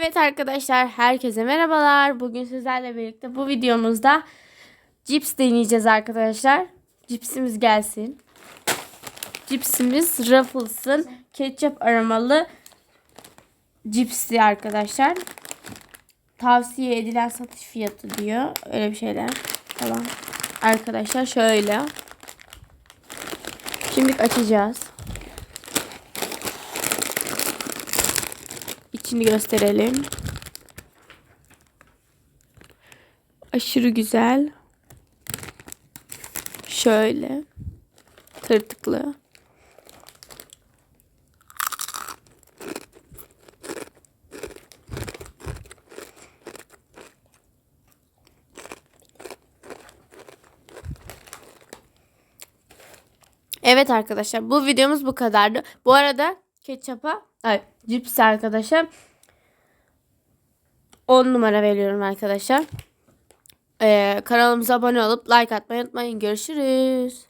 Evet arkadaşlar herkese merhabalar. Bugün sizlerle birlikte bu videomuzda cips deneyeceğiz arkadaşlar. Cipsimiz gelsin. Cipsimiz Ruffles'ın ketçap aromalı cipsi arkadaşlar. Tavsiye edilen satış fiyatı diyor. Öyle bir şeyler falan. Arkadaşlar şöyle. Şimdi açacağız. İçini gösterelim. Aşırı güzel. Şöyle. Tırtıklı. Evet arkadaşlar bu videomuz bu kadardı. Bu arada ketçapa, ay cips arkadaşlar 10 numara veriyorum arkadaşlar. Ee, kanalımıza abone olup like atmayı unutmayın. Görüşürüz.